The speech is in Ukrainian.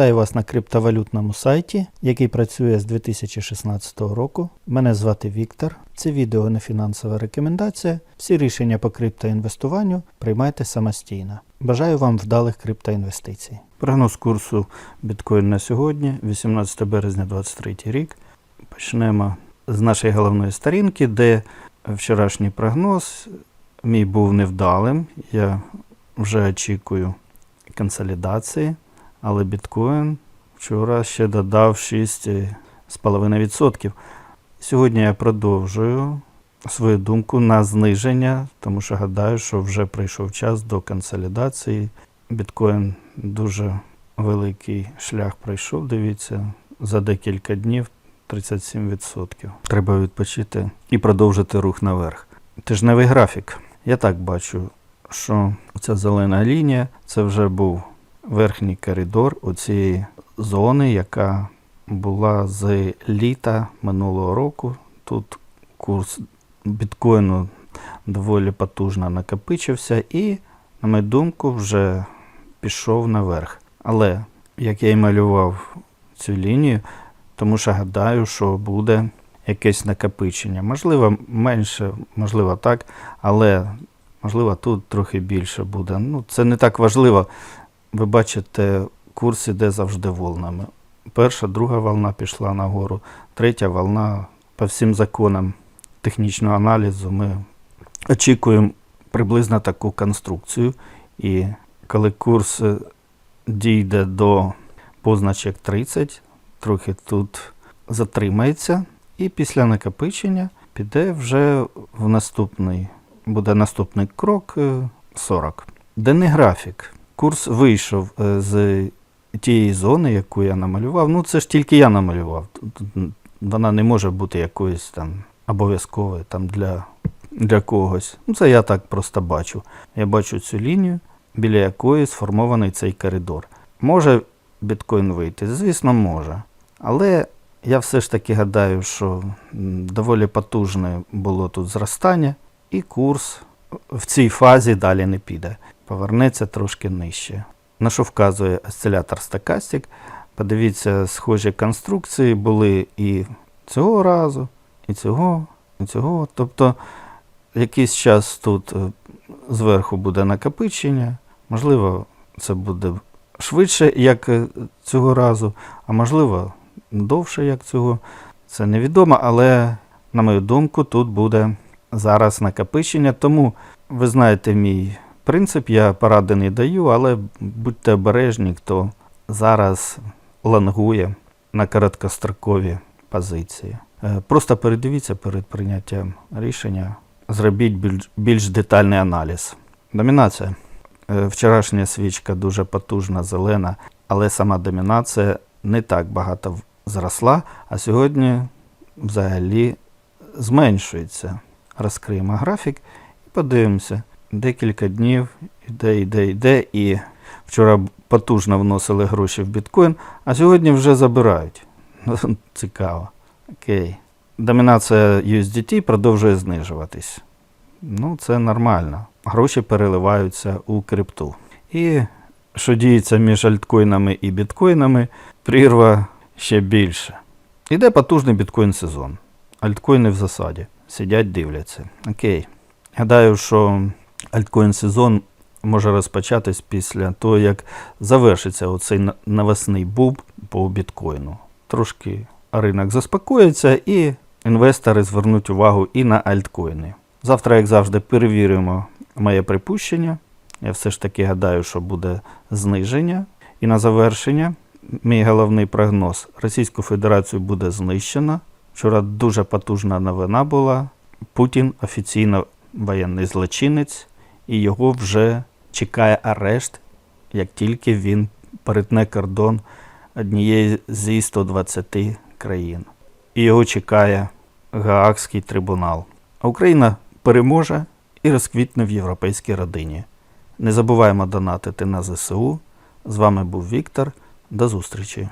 Вітаю вас на криптовалютному сайті, який працює з 2016 року. Мене звати Віктор. Це відео не фінансова рекомендація. Всі рішення по криптоінвестуванню приймайте самостійно. Бажаю вам вдалих криптоінвестицій. Прогноз курсу біткоін на сьогодні, 18 березня 2023 рік. Почнемо з нашої головної сторінки, де вчорашній прогноз мій був невдалим. Я вже очікую консолідації, але біткоін вчора ще додав 6,5%. Сьогодні я продовжую свою думку на зниження, тому що гадаю, що вже прийшов час до консолідації. Біткоін дуже великий шлях пройшов, дивіться, за декілька днів 37%. Треба відпочити і продовжити рух наверх. Тижневий графік. Я так бачу, що ця зелена лінія це вже був верхній коридор у цієї зони, яка була з літа минулого року. Тут курс біткоїну доволі потужно накопичився і, на мою думку, вже пішов наверх. Але як я і малював цю лінію, тому що гадаю, що буде якесь накопичення. Можливо, менше, можливо, так, але можливо тут трохи більше буде. Ну, це не так важливо. Ви бачите, курс іде завжди волнами. Перша, друга волна пішла нагору, третя волна по всім законам технічного аналізу. Ми очікуємо приблизно таку конструкцію. І коли курс е, дійде до позначок 30, трохи тут затримається, і після накопичення піде вже в наступний, буде наступний крок е, 40. Денний графік. Курс вийшов е, з тієї зони, яку я намалював. Ну, це ж тільки я намалював. Вона не може бути якоюсь там обов'язковою там для, для когось. Ну, це я так просто бачу. Я бачу цю лінію, біля якої сформований цей коридор. Може біткоін вийти? Звісно, може. Але я все ж таки гадаю, що доволі потужне було тут зростання, і курс в цій фазі далі не піде. Повернеться трошки нижче. На що вказує осцилятор Stochastic. Подивіться, схожі конструкції були і цього разу, і цього, і цього. Тобто якийсь час тут е, зверху буде накопичення. Можливо, це буде швидше, як е, цього разу, а можливо, довше, як цього. Це невідомо, але, на мою думку, тут буде зараз накопичення. Тому ви знаєте мій принцип, я поради не даю, але будьте обережні, хто зараз лангує на короткострокові позиції. Е, Просто передивіться перед прийняттям рішення, зробіть більш, детальний аналіз. Домінація. Е, Вчорашня свічка дуже потужна, зелена, але сама домінація не так багато зросла, а сьогодні взагалі зменшується. Розкриємо графік і подивимося. Декілька днів йде, йде, йде. І вчора потужно вносили гроші в біткоін, а сьогодні вже забирають. Цікаво. Окей. Домінація USDT продовжує знижуватись. Ну, це нормально. Гроші переливаються у крипту. І що діється між альткоїнами і біткоїнами, прірва ще більше. Іде потужний біткоін сезон. Альткоїни в засаді. Сидять, дивляться. Окей. Гадаю, що альткоін сезон може розпочатись після того, як завершиться оцей навесний буб по біткоїну. Трошки ринок заспокоїться і інвестори звернуть увагу і на альткоїни. Завтра, як завжди, перевіримо моє припущення. Я все ж таки гадаю, що буде зниження. І на завершення, мій головний прогноз: Російську Федерацію буде знищено. Вчора дуже потужна новина була. Путін офіційно воєнний злочинець, і його вже чекає арешт, як тільки він перетне кордон однієї зі 120 країн. І його чекає Гаагський трибунал. А Україна переможе і розквітне в європейській родині. Не забуваємо донатити на ЗСУ. З вами був Віктор. До зустрічі!